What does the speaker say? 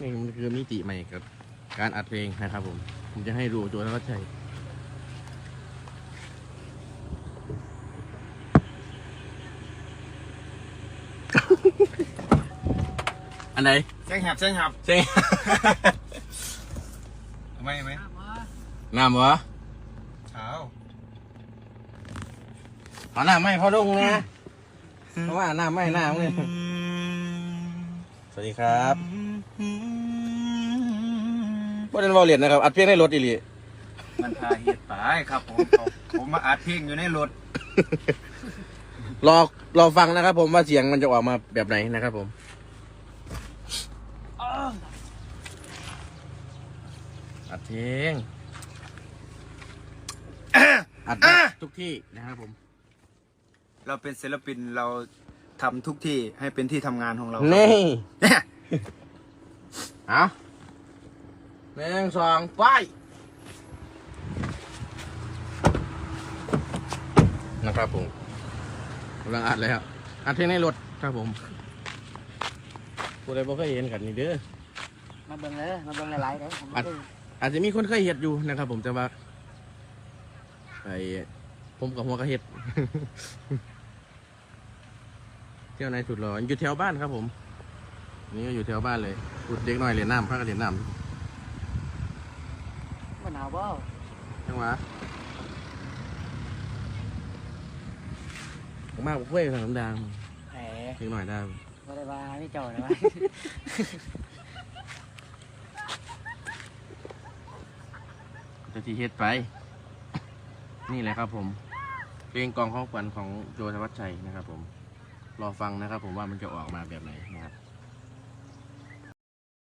นี่มันคือมิติใหม่กับการอัดเพลงนะครับผม ผมจะให้ดูโจทย์วัชชัยอันไหนเสียงแหบเสียงแหบเจ๊ทำไมไหมน้ำวะเช้าเอาน้ำไม่พอลงนะ เพราะว่าน้ำไม่น้ำเลย สวัสดีครับว่าเดนวอลเลียนนะครับ อัดเพลงในรถอีหลีมันพาเหตุไปครับ ผมผมผมมาอัดเพลงอยู่ในรถรอรอฟังนะครับ ผมว่าเสียงมันจะออกมาแบบไหนนะครับ ผม อัดเพลงอัดได้ทุกที่นะครับผม เราเป็นศิลปินเรา ทำทุกที่ให้เป็นที่ทำงานของเรานี่ เนี่ยเอาหนึ่งสองไปนะครับผมกำลังอัดแล้วอัดเพลงในรถครับผมผู้ใดบ่เคยเห็นกันนี่เด้อ มาเบิ่งเลยมาเบิ่งหลายๆเด้อผมอัด อาจจะมีคนเคยเห็ดอยู่นะครับผมแต่ว่าไอผมกับหัวกระเห็ด เที่ยวในสุดหรออยู่แถวบ้านครับผมอันนี่ก็อยู่แถวบ้านเลยอุดเด็กน้อยเรียนน้ำพักกันเรียนน้มันหนาวบ่ำจังหวะผมมากผมเพื่อนทางน้ำดังแหมเล็กน้อยได้บ่ได้ว่าไม่เจ้านะว่าจะทีเฮ็ดไป นี่แหละครับผมเพลงกองข้องขวัญของโจธวัชชัยนะครับผม รอฟังนะครับ ผมว่ามันจะออกมาแบบไหนนะครับ